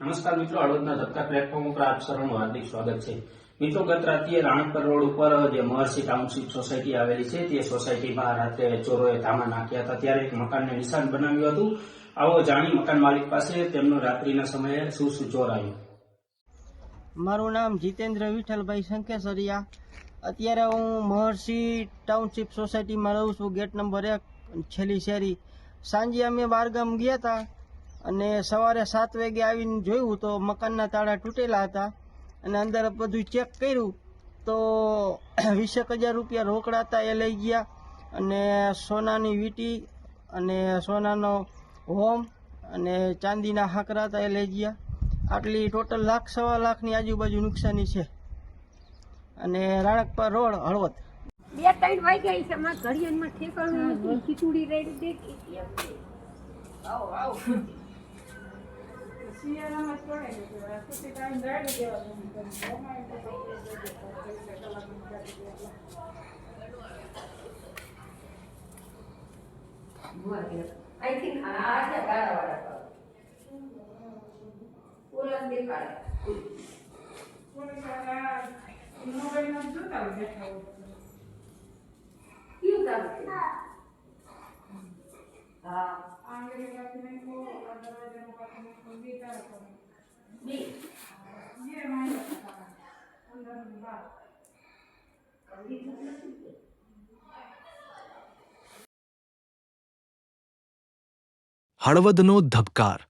નમસ્કાર મિત્રો હળવદના ધબકા પ્લેટફોર્મ ઉપર આપ સર્વનું હાર્દિક સ્વાગત છે. મિત્રો, ગત રાત્રિએ રાણકપર રોડ ઉપર જે મહર્ષિ ટાઉનશીપ સોસાયટી આવેલી છે, તે સોસાયટીમાં રાત્રે ચોરોએ ધામા નાખ્યા હતા. ત્યારે એક મકાનને નિશાન બનાવ્યું હતું. આવો જાણી મકાન માલિક પાસે તેમનું રાત્રિના સમયે શું શું ચોર આવ્યું. મારું નામ જીતેન્દ્ર વિઠ્ઠલભાઈ શંકેસરિયા. અત્યારે હું મહર્ષિ ટાઉનશીપ સોસાયટીમાં રહું છું. ગેટ નંબર એક, છેલ્લી શેરી. સાંજે અમે બહારગામ ગયા હતા. અને સવારે સાત વાગે આવીને જોયું તો મકાનના તાળા તૂટેલા હતા અને અંદર બધું ચેક કર્યું તો વીસેક હજાર રૂપિયા રોકડા હતા એ લઈ ગયા અને સોનાની વીંટી અને સોનાનો હોમ અને ચાંદીના હાકરા હતા એ લઈ ગયા. આટલી ટોટલ લાખ સવા લાખની આજુબાજુ નુકસાની છે. અને રાણકપા રોડ હળવદ. બે ત્રણ વાગ્યા છે મારા ઘડિયાળમાં ઠેકાણું ખીચુડી રેડી દેખી. siya naman correct. Kasi tayo dahil hindi ako nagkakalaman. Oh my God. I think आज करा वाला था पूरा दिन करा पूरा करा इन्होंने ना जो था वो था क्यों था हाँ आंगे लगाते हैं को હળવદનો ધબકાર.